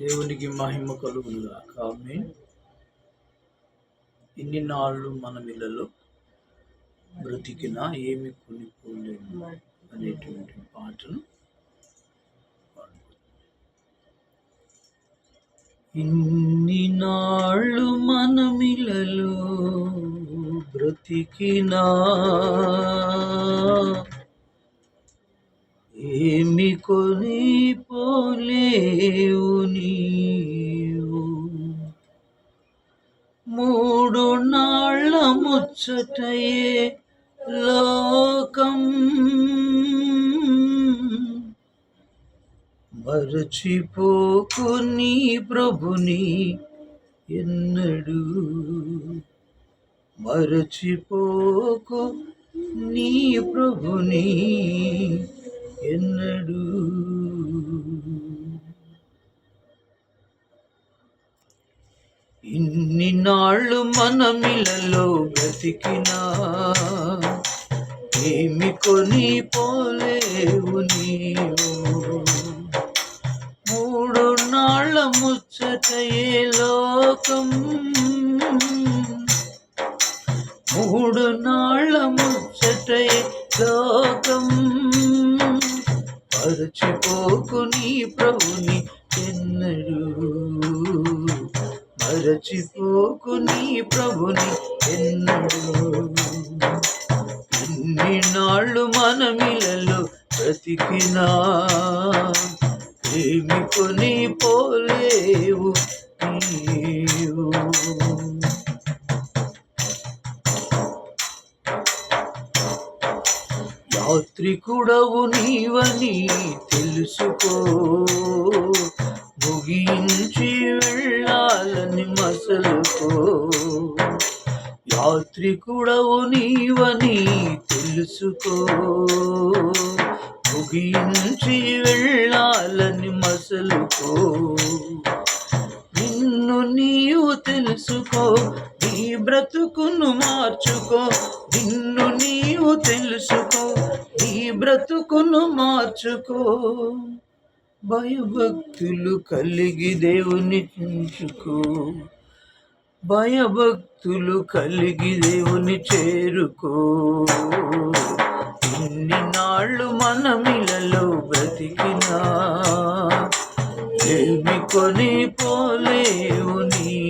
దేవునికి మహిమ కలుగునుగాక. ఆమె ఇన్ని నాళ్ళు మన ఇళ్ళలో బ్రతికినా ఏమి కొనిపోలేము అనేటువంటి పాటను ఇన్ని నాళ్ళు మనమిలలో బ్రతికినా ఏమి కొని పోలేవు నీవు? మూడు నాళ్ళ ముచ్చటయే లోకం. మరచిపోకు నీ ప్రభుని ఎన్నడు. మరచిపోకు నీ ప్రభుని ఎన్నడూ. ఇన్ని నాళ్ళు మనమిలలో బ్రతికినా ఏమి కొని పోలేవు నీవు. మూడు నాళ్ళ ముచ్చటయే లోకం. మూడు నాళ్ళ ముచ్చటయే లోకం. మరచిపోకు నీ ప్రభుని ఎన్నడు. మరచిపోకు నీ ప్రభుని ఎన్నడు. ఎన్ని నాళ్ళు మనమిలలో బ్రతికినా ఏమి కొని పోలేవు నీవు. యాత్రికుడవు నీవని తెలుసుకో. ముగించి వెళ్ళాలని మసలుకో. యాత్రికుడవు నీవని తెలుసుకో. ముగించి వెళ్ళాలని మసలుకో. నిన్ను నీవు తెలుసుకో నీ బ్రతుకును మార్చుకో. నిన్ను నీవు తెలుసుకో బ్రతుకును మార్చుకో. భయభక్తులు కలిగి దేవుని చించుకో. భయభక్తులు కలిగి దేవుని చేరుకో. ఇన్ని నాళ్ళు మనమిలలో బ్రతికినా ఏమి కొని పోలేవు నీ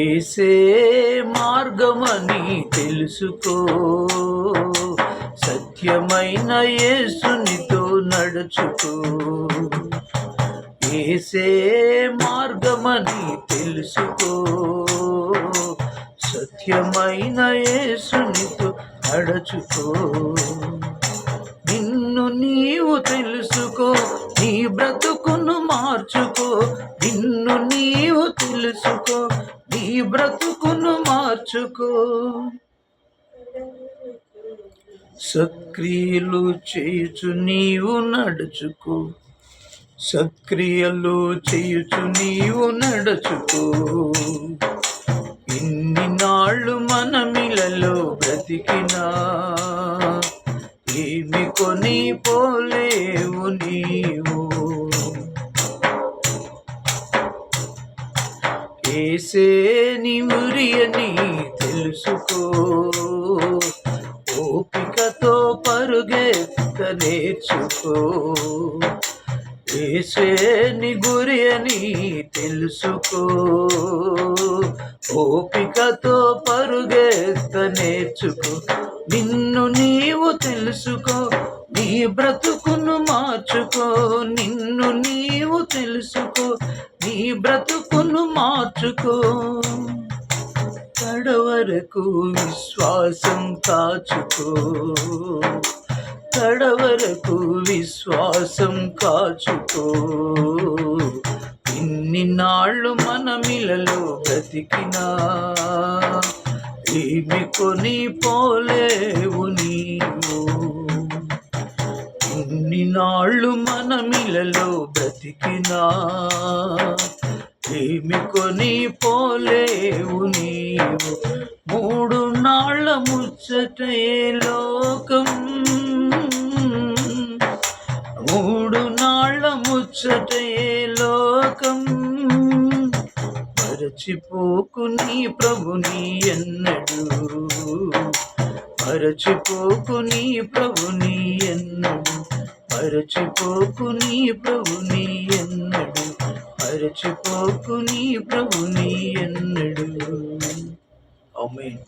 ఏసే మార్గమని తెలుసుకో. సత్యమైన యేసునితో నడుచుకో. ఏసే మార్గమని తెలుసుకో. సత్యమైన యేసునితో నడుచుకో. మార్చుకో. సక్రియలు చేయుచు నీవు నడుచుకో. సక్రియలు చేయుచు నీవు నడుచుకో. ఇన్ని నాళ్ళు మనమిలలో బ్రతికినా ఏమి కొని పోలేవు నీవు. ఏసే నీ ఉరియని తెలుసుకో. ఓపికతో పరుగెత్త నేర్చుకో. ఏసే నీ గురి అని తెలుసుకో. ఓపికతో పరుగెత్త నేర్చుకో. నిన్ను నీవు తెలుసుకో నీ బ్రతుకును మార్చుకో. నిన్ను నీవు తెలుసుకో నీ బ్రతుకును మార్చుకో. కడవరకు విశ్వాసం కాచుకో. కడవరకు విశ్వాసం కాచుకో. ఇన్ని నాళ్ళు మనమిలలో బ్రతికినా ఏమి కొని పోలేవు నీవు. ఇన్ని నాళ్ళు మనమిలలో బ్రతికినా ఏమి కొని పోలేవు నీవు. మూడు నాళ్ళ ముచ్చటే లోకం. మూడు నాళ్ళ ఇచ్చటే లోకం. మరచిపోకుని ప్రభుని ఎన్నడు. మరచిపోకుని ప్రభుని ఎన్నడు. మరచిపోకుని ప్రభుని ఎన్నడు. మరచిపోకుని ప్రభుని ఎన్నడు. ఆమేన్.